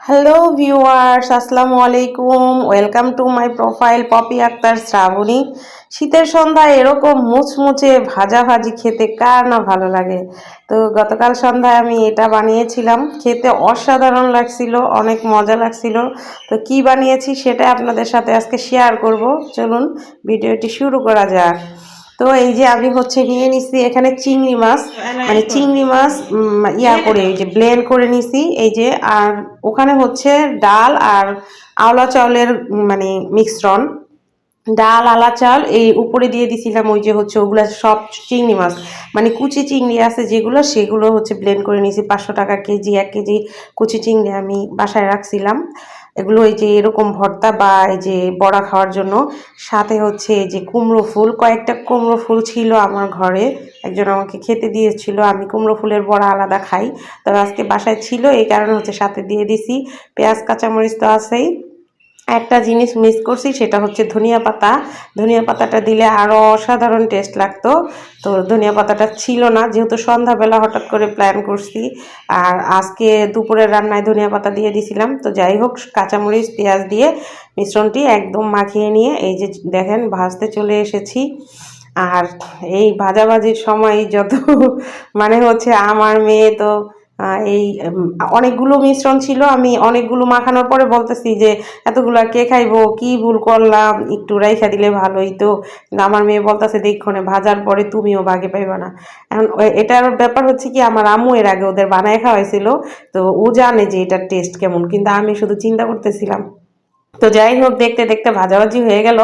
Hello viewers আসসালামু আলাইকুম। Welcome to my profile Popy Akter Srabani শীতের সন্ধ্যায় এরকম মুচমুচে ভাজা ভাজি খেতে কার না ভালো লাগে? তো গতকাল সন্ধ্যায় আমি এটা বানিয়েছিলাম। খেতে অসাধারণ লাগছিল, অনেক মজা লাগছিল। তো কি বানিয়েছি সেটা আপনাদের সাথে আজকে শেয়ার করব। চলুন, ভিডিওটি শুরু করা যাক। তো এই যে আমি হচ্ছে নিয়ে নিছি এখানে চিংড়ি মাছ। মানে চিংড়ি মাছ ইয়া করে এই যে ব্লেন্ড করে নিছি এই যে আর ওখানে হচ্ছে ডাল আর আওলা চাউলের মানে মিশ্রণ। ডাল আলা চাল এই উপরে দিয়ে দিছিলাম ওই যে হচ্ছে ওগুলা সব চিংড়ি মাছ। মানে কুচি চিংড়ি আছে যেগুলো সেগুলো হচ্ছে ব্লেন্ড করে নিয়েছি পাঁচশো টাকা কেজি এক কেজি কুচি চিংড়ি আমি বাসায় রাখছিলাম। এগুলো এই যে এরকম ভর্তা বা এই যে বড়া খাওয়ার জন্য। সাথে হচ্ছে এই যে কুমড়ো ফুল। কয়েকটা কুমড়ো ফুল ছিল আমার ঘরে। একজন আমাকে খেতে দিয়েছিল। আমি কুমড়ো ফুলের বড়া আলাদা খাই। তবে আজকে বাসায় ছিল। এই কারণে হচ্ছে সাথে দিয়ে দিছি। পেঁয়াজ, কাঁচামরিচ তো আছেই। একটা জিনিস মিস করছি, সেটা হচ্ছে ধনিয়া পাতা। ধনিয়া পাতাটা দিলে আরও অসাধারণ টেস্ট লাগতো। তো ধনিয়া পাতাটা ছিল না, যেহেতু সন্ধ্যাবেলা হঠাৎ করে প্ল্যান করছি। আর আজকে দুপুরের রান্নায় ধনিয়া পাতা দিয়ে দিছিলাম। তো যাই হোক, কাঁচামরিচ, পেঁয়াজ দিয়ে মিশ্রণটি একদম মাখিয়ে নিয়ে এই যে দেখেন, ভাজতে চলে এসেছি। আর এই ভাজাভাজির সময় যত মানে হচ্ছে আমার মেয়ে তো এই অনেকগুলো মিশ্রণ ছিল। আমি অনেকগুলো মাখানোর পরে বলতেছি যে, এতগুলো কে খাইবো? কি ভুল করলাম? একটু রাইখা দিলে ভালোই তো। আমার মেয়ে বলতেছে দেখক্ষণে ভাজার পরে তুমিও ভাগে পাইবা না। এখন এটার ব্যাপার হচ্ছে কি, আমার আম্মু এর আগে ওদের বানায় খাওয়াইছিল। তো ও জানে যে এটার টেস্ট কেমন। কিন্তু আমি শুধু চিন্তা করতেছিলাম তো যাই হোক, দেখতে দেখতে ভাজাভাজি হয়ে গেল।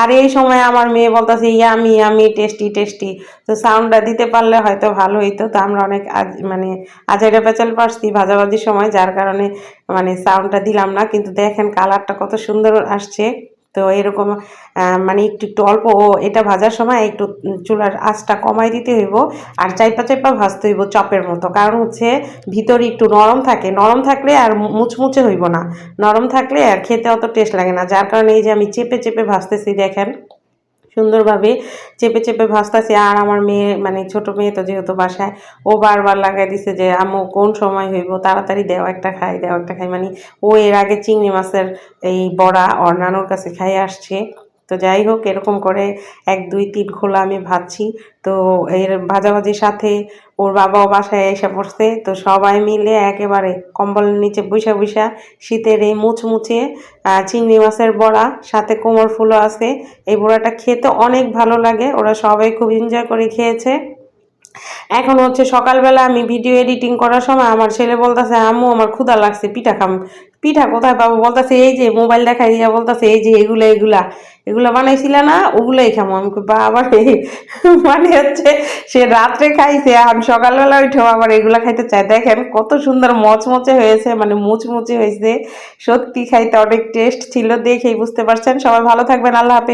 আর এই সময় আমার মেয়ে বলতেছে, ইয়ামি ইয়ামি, টেস্টি টেস্টি। তো সাউন্ডটা দিতে পারলে হয়তো ভালো হইতো। তো আমরা অনেক আজ মানে আজাইরা পেঁচাল পারছি ভাজাভাজির সময়, যার কারণে মানে সাউন্ডটা দিলাম না। কিন্তু দেখেন কালারটা কত সুন্দর আসছে। তো এরকম মানে একটু একটু অল্প এটা ভাজার সময় একটু চুলার আঁচটা কমাই দিতে হইব আর চাইপা চাইপা ভাজতে হইব চপের মতো। কারণ হচ্ছে ভিতরে একটু নরম থাকে, নরম থাকলে আর মুচমুচে হইব না। নরম থাকলে আর খেতে অত টেস্ট লাগে না। যার কারণে এই যে আমি চেপে চেপে ভাজতেছি, দেখেন। সুন্দরভাবে চেপে চেপে ভাজতেছি আর আমার মেয়ে মানে ছোট মেয়ে তো যেহেতু বাসায়, ও বারবার লাগাই দিছে যে, আম্মু, কোন সময় হইব? তাড়াতাড়ি দেও একটা খাই, দেও একটা খাই। মানে ও এর আগে চিংড়ি মাছের এই বড়া ওর নানুর কাছে খাই আসছে। তো যাই হোক, এরকম করে এক, দুই, তিন খোলা আমি ভাজছি। তো এর ভাজাভাজির সাথে ওর বাবাও বাসায় এসে পড়ছে তো সবাই মিলে একেবারে কম্বলের নিচে বৈশা বৈশা শীতের এই মুচমুচে চিংড়ি মাছের বড়া, সাথে কোমর ফুলও আছে। এই বড়াটা খেতে অনেক ভালো লাগে। ওরা সবাই খুব এনজয় করে খেয়েছে। এখন হচ্ছে সকালবেলা আমি ভিডিও এডিটিং করার সময় আমার ছেলে বলতেছে, আম্মু, আমার ক্ষুধা লাগছে, পিঠা খাম পিঠা কোথায় পাবো? বলতেছে, এই যে মোবাইল দেখাই দিয়া বলতেছে, এই যে এগুলা এগুলা। এগুলা বানাইছিলে না, ওগুলাই খামো। আমি বাবা মানে হচ্ছে সে রাত্রে খাইছে, আর সকালবেলা উঠেও আবার এগুলা খাইতে চায়। দেখেন কত সুন্দর মচমচে হয়েছে মানে মুচমুচে হয়েছে। সত্যি খাইতে অনেক টেস্ট ছিল, দেখেই বুঝতে পারছেন। সবাই ভালো থাকবেন, আল্লাহ হাফেজ।